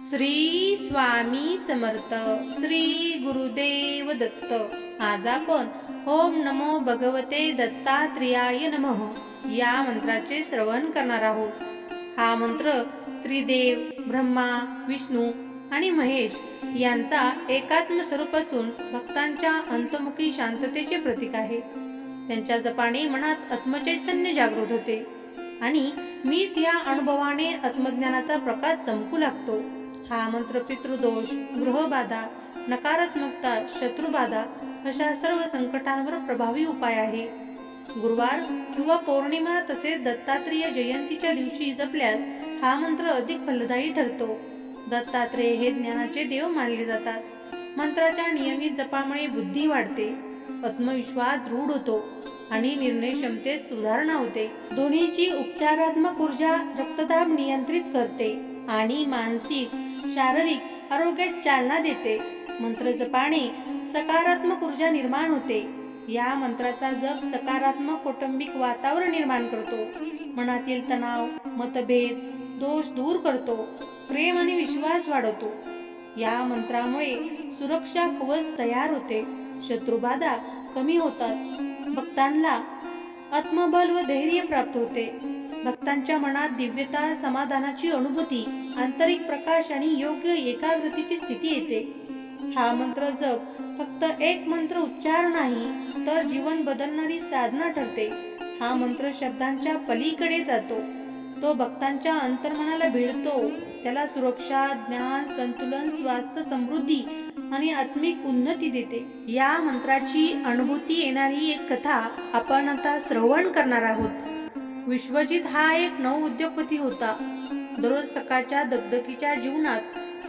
श्री स्वामी समर्थ श्री गुरुदेव दत्त. आज आपण ओम नमो भगवते दत्तात्रेयाय नमः या मंत्राचे श्रवण करणार आहोत. हा मंत्र त्रिदेव ब्रह्मा विष्णू आणि महेश यांचा एकात्म स्वरूप असून भक्तांच्या अंतमुखी शांततेचे प्रतीक आहे. त्यांच्या जपाने मनात आत्मचैतन्य जागृत होते आणि मीच या अनुभवाने आत्मज्ञानाचा प्रकाश चमकू लागतो. हा मंत्र पितृदोष गृहबाधा नकारात्मकता शत्रुबाधा अशा सर्व संकटांवर प्रभावी उपाय आहे. गुरुवार किंवा पौर्णिमा तसेच दत्तात्रेय जयंतीच्या दिवशी जपल्यास हा मंत्र अधिक फलदायी ठरतो. दत्तात्रेय हे ज्ञानाचे देव मानले जातात. मंत्राच्या नियमित जपामुळे बुद्धी वाढते आत्मविश्वास दृढ होतो आणि निर्णय क्षमतेत सुधारणा होते. दोन्हीची उपचारात्मक ऊर्जा रक्तदाब नियंत्रित करते आणि मानसिक शारीरिक आरोग्यात चालना देते. मंत्र जपाने सकारात्मक ऊर्जा निर्माण होते. या मंत्राचा जप सकारात्मक कौटुंबिक वातावरण निर्माण करतो. मनातील तणाव मतभेद दोष दूर करतो. प्रेम आणि विश्वास वाढवतो. या मंत्रामुळे सुरक्षा कवच तयार होते. शत्रुबाधा कमी होतात. भक्तांना आत्मबल व धैर्य प्राप्त होते. भक्तांच्या मनात दिव्यता समाधानाची अनुभूती आंतरिक प्रकाश आणि योग्य एकाग्रतेची स्थिती येते. हा मंत्र जप फक्त एक मंत्र उच्चार नाही तर जीवन बदलणारी साधना ठरते. हा मंत्र शब्दांच्या पलीकडे जातो. तो भक्तांच्या अंतर्मनाला भिडतो. त्याला सुरक्षा ज्ञान संतुलन स्वास्थ्य समृद्धी आणि आत्मिक उन्नती देते. या मंत्राची अनुभूती येणारी एक कथा आपण आता श्रवण करणार आहोत. विश्वजित हा एक नव उद्योगपती होता. दररोज सकाळच्या दगदगीच्या जीवनात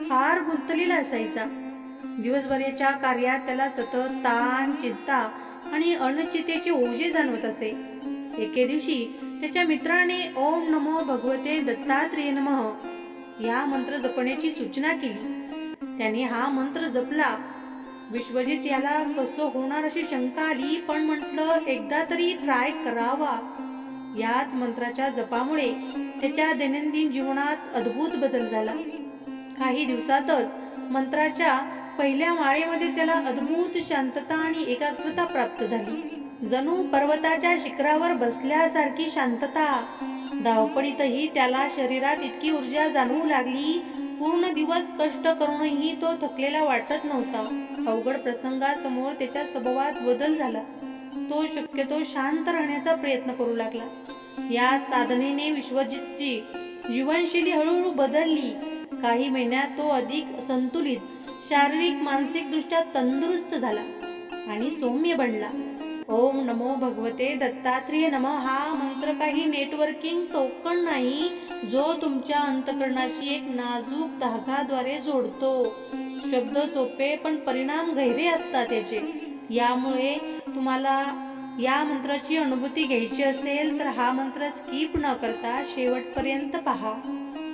फार गुंतलेला असायचा. दिवसभराच्या कार्यात त्याला सतत ताण चिंता आणि अनिश्चितेचे ओझे जाणवत असे. एके दिवशी त्याच्या मित्राने ओम नमो भगवते दत्तात्रेय नमः या मंत्र जपण्याची सूचना केली. त्याने हा मंत्र जपला. विश्वजित याला कसं होणार अशी शंका आली पण म्हटलं एकदा तरी ट्राय करावा. याच मंत्राच्या जपामुळे त्याच्या दैनंदिन जीवनात अद्भुत बदल झाला. काही दिवसातच मंत्राच्या पहिल्या माळेमध्ये त्याला अद्भुत शांतता आणि एकाग्रता प्राप्त झाली. जणू पर्वताच्या शिखरावर बसल्यासारखी शांतता. धावपळीतही त्याला शरीरात इतकी ऊर्जा जाणवू लागली. पूर्ण दिवस कष्ट करूनही तो थकलेला वाटत नव्हता. अवघड प्रसंगासमोर त्याच्या स्वभावात बदल झाला. तो शक्यतो शांत राहण्याचा प्रयत्न करू लागला. या साधनेने विश्वजितची जीवनशैली हळूहळू बदलली. काही महिन्यात तो अधिक संतुलित शारीरिक मानसिक दृष्ट्या तंदुरुस्त झाला आणि सौम्य बनला. ओम नमो भगवते दत्तात्रेय नम. हा मंत्र काही नेटवर्किंग टोकन नाही जो तुमच्या अंतकरणाशी एक नाजूक धागाद्वारे जोडतो. शब्द सोपे पण परिणाम गहिरे असतात त्याचे यामुळे तुम्हाला या मंत्राची अनुभूती घ्यायची असेल तर हा मंत्र स्किप न करता शेवटपर्यंत पहा.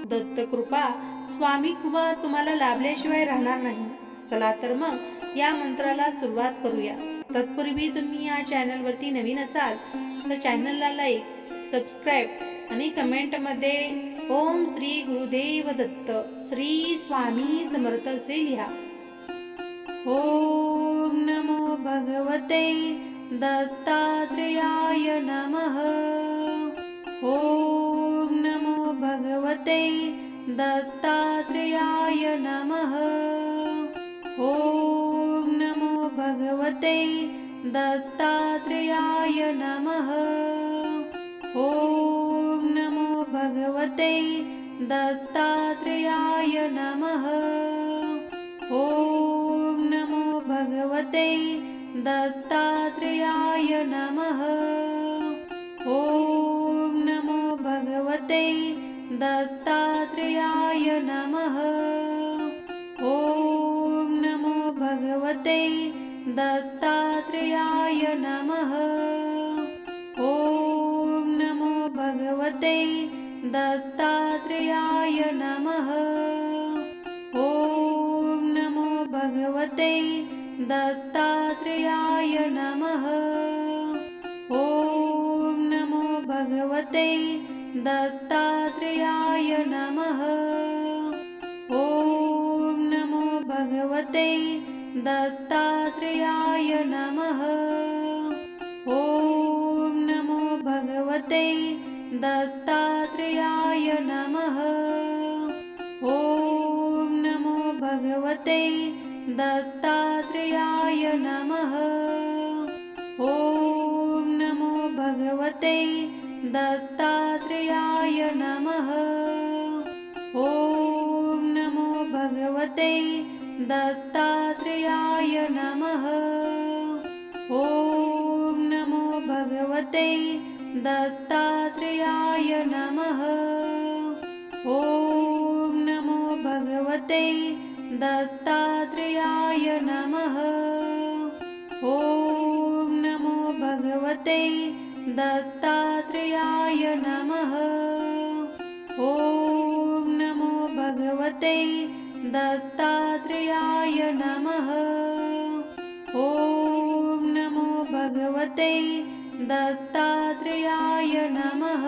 दत्त कृपा स्वामी कृपा तुम्हाला लाभल्याशिवाय राहणार नाही. चला तर मग या मंत्राला सुरुवात करूया. तत्पूर्वी तुम्ही या चॅनलवरती नवीन असाल तर चॅनलला लाईक सबस्क्राईब आणि कमेंटमध्ये ओम श्री गुरुदेव दत्त श्री स्वामी समर्थ असे लिहा. ओम नमो भगवते दत्तात्रेयाय नमः। ओम नमो भगवते दत्तात्रेयाय नमः। ओम नमो भगवते दत्तात्रेयाय नमः। ओम नमो भगवते दत्तात्रेयाय नमः भगवते दत्तात्रेयाय नमः। ओम नमो भगवते दत्तात्रेयाय नमः। ओम नमो भगवते दत्तात्रेयाय नमः। ओम नमो भगवते दत्तात्रेयाय नमः। ओम नमो भगवते दत्तात्रेयाय नमः। ओम नमो भगवते दत्तात्रेयाय नमः। ओम भगवते दत्तात्रेयाय नमः। ॐ नमो भगवते दत्तात्रेयाय नमः। ॐ नमो भगवते दत्तात्रेयाय नमः। ॐ नमो भगवते दत्तात्रेयाय नमः। ॐ नमो भगवते दत्तात्रेयाय नमः। ॐ नमो भगवते दत्तात्रेयाय नमः। ॐ नमो भगवते दत्तात्रेयाय नमः। ॐ नमो भगवते दत्तात्रेयाय नमः। ॐ नमो भगवते दत्तात्रेयाय नमः। ॐ नमो भगवते दत्तात्रेयाय नमः।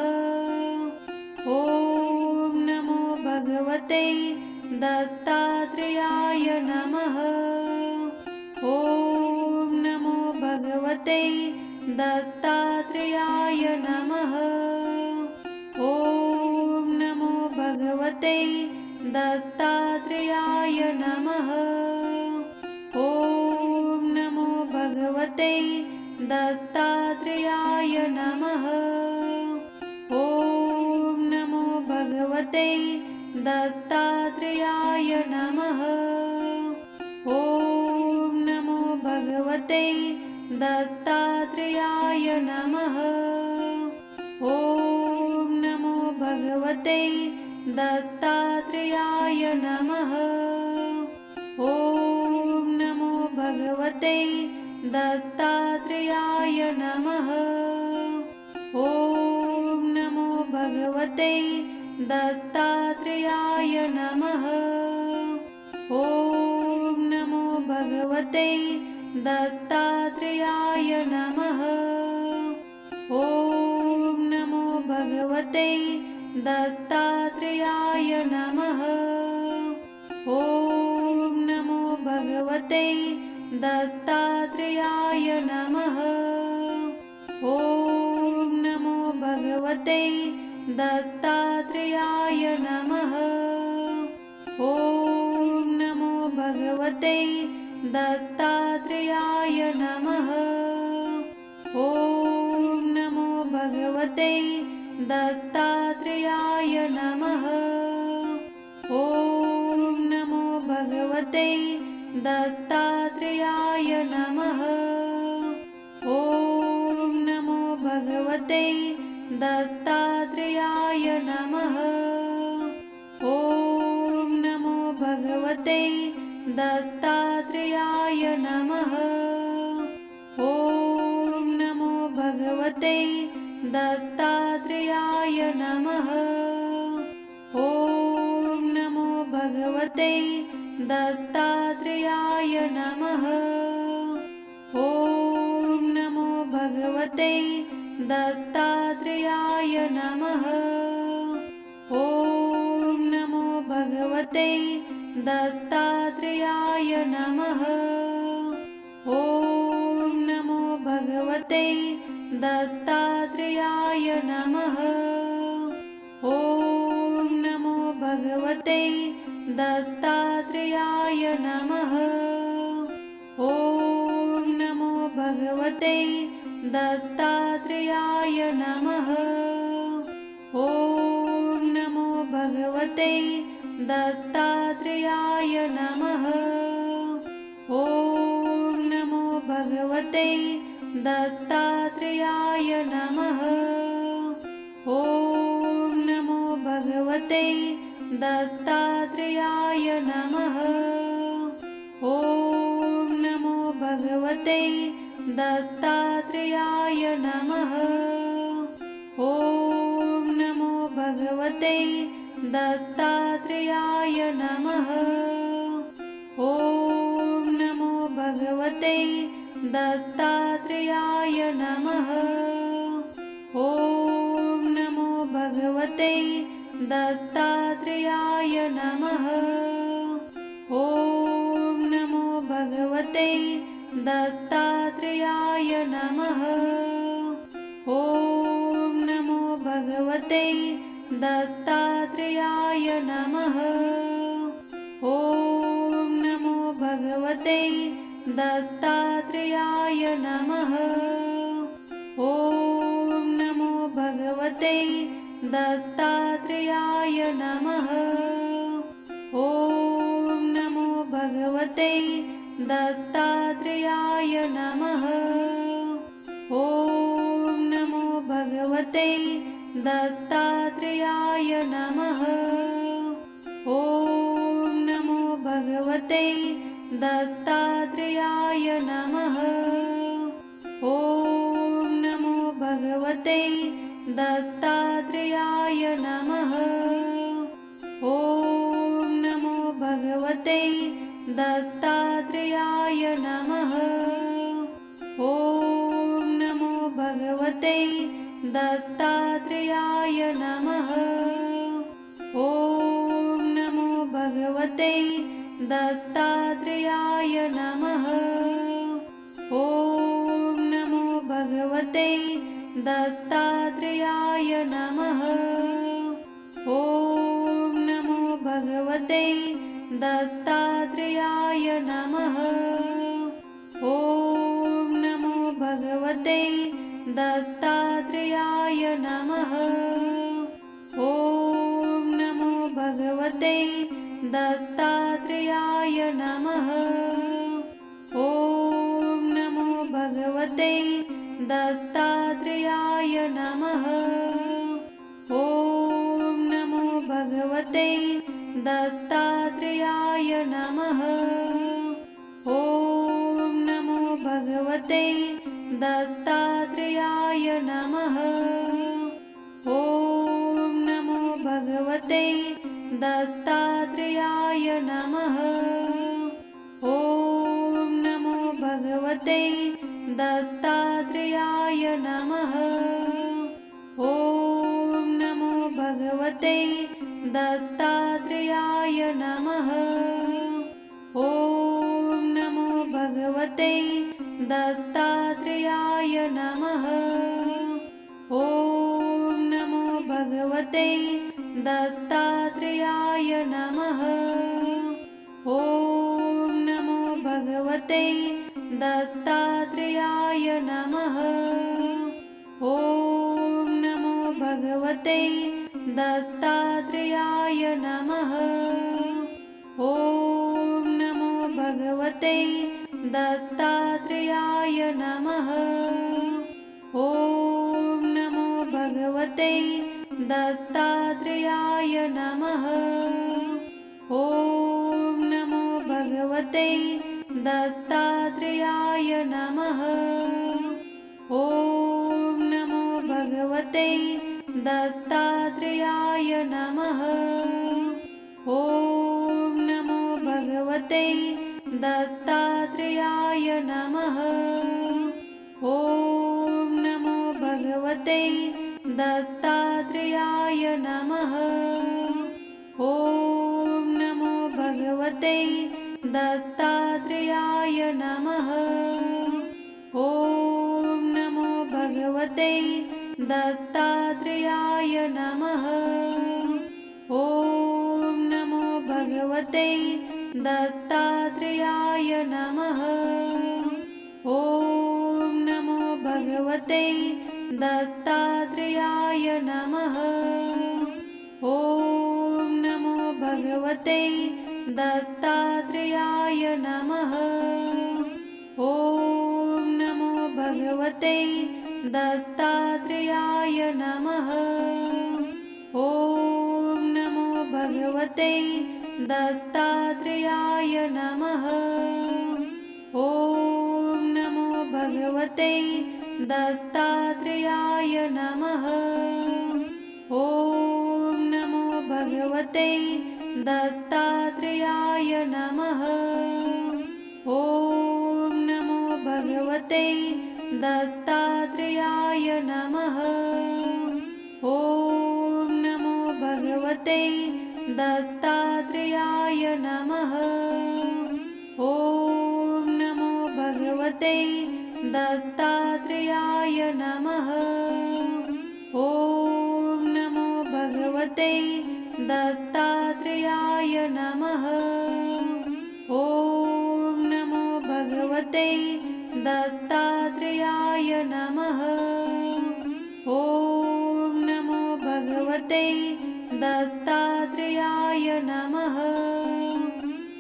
ॐ नमो भगवते दत्तात्रेयाय नमः। ॐ नमो भगवते दत्तात्रेयाय नमः। ॐ नमो भगवते दत्तात्रेयाय नमः। ॐ नमो भगवते दत्तात्रेयाय नमः। ॐ नमो भगवते दत्तात्रेयाय नमः। ॐ नमो भगवते दत्तात्रेयाय नमः। ॐ नमो भगवते दत्तात्रेयाय नमः। ॐ नमो भगवते दत्तात्रेयाय नमः। ॐ नमो भगवते दत्तात्रेयाय नमः। ॐ नमो भगवते दत्तात्रेयाय नमः। ॐ नमो भगवते दत्तात्रेयाय नमः। ॐ नमो भगवते दत्तात्रेयाय नमः। ॐ नमो भगवते दत्तात्रेयाय नमः। ॐ नमो भगवते दत्तात्रेयाय नमः। ॐ नमो भगवते दत्तात्रेयाय नमः। ॐ नमो भगवते दत्तात्रेयाय नमः। ॐ नमो भगवते दत्तात्रेयाय दत्तात्रेयाय नमः। ॐ नमो भगवते दत्तात्रेयाय नमः। ॐ नमो भगवते दत्तात्रेयाय नमः। ॐ नमो भगवते दत्तात्रेयाय नमः दत्तात्रेयाय नमः। ॐ नमो भगवते दत्तात्रेयाय नमः। ॐ नमो भगवते दत्तात्रेयाय नमः। ॐ नमो भगवते दत्तात्रेयाय नमः। ॐ नमो भगवते दत्तात्रेयाय नमः। ॐ नमो भगवते दत्तात्रेयाय नमः। ॐ नमो भगवते दत्तात्रेयाय नमः। ॐ नमो भगवते दत्तात्रेयाय नमः। ॐ नमो भगवते दत्तात्रेयाय नमः। ॐ नमो भगवते दत्तात्रेयाय नमः। ॐ नमो भगवते दत्तात्रेयाय नमः। ॐ नमो दत्तात्रेयाय नमः। ॐ नमो भगवते दत्तात्रेयाय नमः। ॐ नमो भगवते दत्तात्रेयाय नमः। ॐ नमो भगवते दत्तात्रेयाय नमः। ॐ नमो भगवते दत्तात्रेयाय नमः। ॐ नमो भगवते दत्तात्रेयाय नमः। ॐ नमो भगवते दत्तात्रेयाय नमः। ॐ नमो भगवते दत्तात्रेयाय नमः। ॐ नमो भगवते दत्तात्रेयाय नमः। ॐ नमो भगवते दत्तात्रेयाय नमः। ॐ नमो भगवते दत्तात्रेयाय नमः। ॐ नमो भगवते दत्तात्रेयाय नमः। ॐ नमो भगवते दत्तात्रेयाय नमः। ॐ नमो भगवते दत्तात्रेयाय नमः। ॐ नमो भगवते दत्तात्रेयाय नमः। ॐ नमो भगवते दत्तात्रेयाय नमः। ॐ नमो भगवते दत्तात्रेयाय नमः। ॐ नमो भगवते ॐ नमो भगवते दत्तात्रेयाय नमः। ॐ नमो भगवते दत्तात्रेयाय नमः। ॐ नमो भगवते दत्तात्रेयाय नमः। ॐ नमो भगवते दत्तात्रेयाय नमः। ॐ नमो भगवते दत्तात्रेयाय नमः। ॐ नमो भगवते दत्तात्रेयाय नमः। ॐ नमो भगवते दत्तात्रेयाय नमः। ॐ नमो भगवते दत्तात्रेयाय नमः। ॐ नमो भगवते दत्तात्रेयाय नमः। ॐ नमो भगवते दत्तात्रेयाय नमः। ॐ नमो भगवते दत्तात्रेयाय नमः। ॐ नमो भगवते दत्तात्रेयाय नमः। ॐ नमो भगवते दत्तात्रेयाय नमः। ॐ नमो भगवते दत्तात्रेयाय नमः। ॐ नमो भगवते दत्तात्रेयाय नमः। ॐ नमो भगवते दत्तात्रेयाय नमः। ॐ नमो भगवते दत्तात्रेयाय नमः। ॐ नमो भगवते दत्तात्रेयाय नमः। ॐ नमो भगवते दत्तात्रेयाय नमः। ॐ नमो भगवते दत्तात्रेयाय नमः। ॐ नमो भगवते दत्तात्रेयाय नमः। ॐ नमो भगवते दत्तात्रेयाय नमः। ॐ नमो भगवते दत्तात्रेयाय नमः। ॐ नमो भगवते दत्तात्रेयाय नमः। ॐ नमो भगवते दत्तात्रेयाय नमः। ॐ नमो भगवते दत्तात्रेयाय नमः। ॐ नमो भगवते दत्तात्रेयाय नमः। ॐ नमो भगवते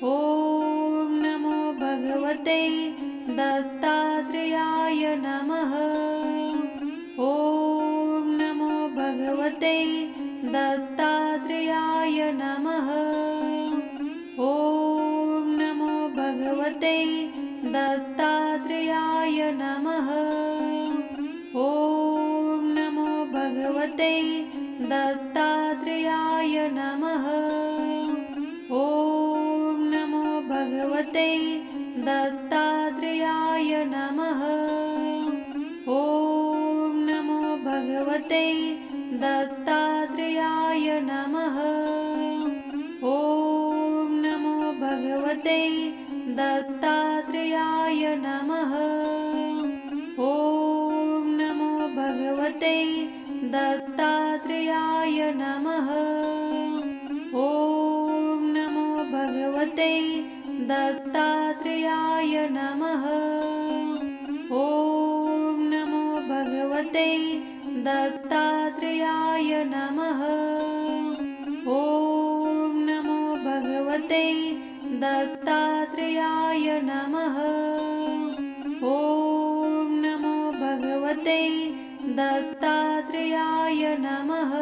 ॐ नमो भगवते दत्तात्रेयाय नमः। ॐ नमो भगवते दत्तात्रेयाय नमः। ॐ नमो भगवते दत्तात्रेयाय नमः। ॐ नमो भगवते दत्तात्रेयाय नमः। ॐ नमो भगवते दत्तात्रेयाय नमः। ॐ नमो भगवते दत्तात्रेयाय नमः। ॐ नमो भगवते दत्तात्रेयाय नमः। ॐ नमो भगवते दत्तात्रेयाय नमः। ॐ नमो भगवते दत्तात्रेयाय नमः। ॐ नमो भगवते दत्तात्रेयाय नमः। ॐ नमो भगवते दत्तात्रेयाय नमः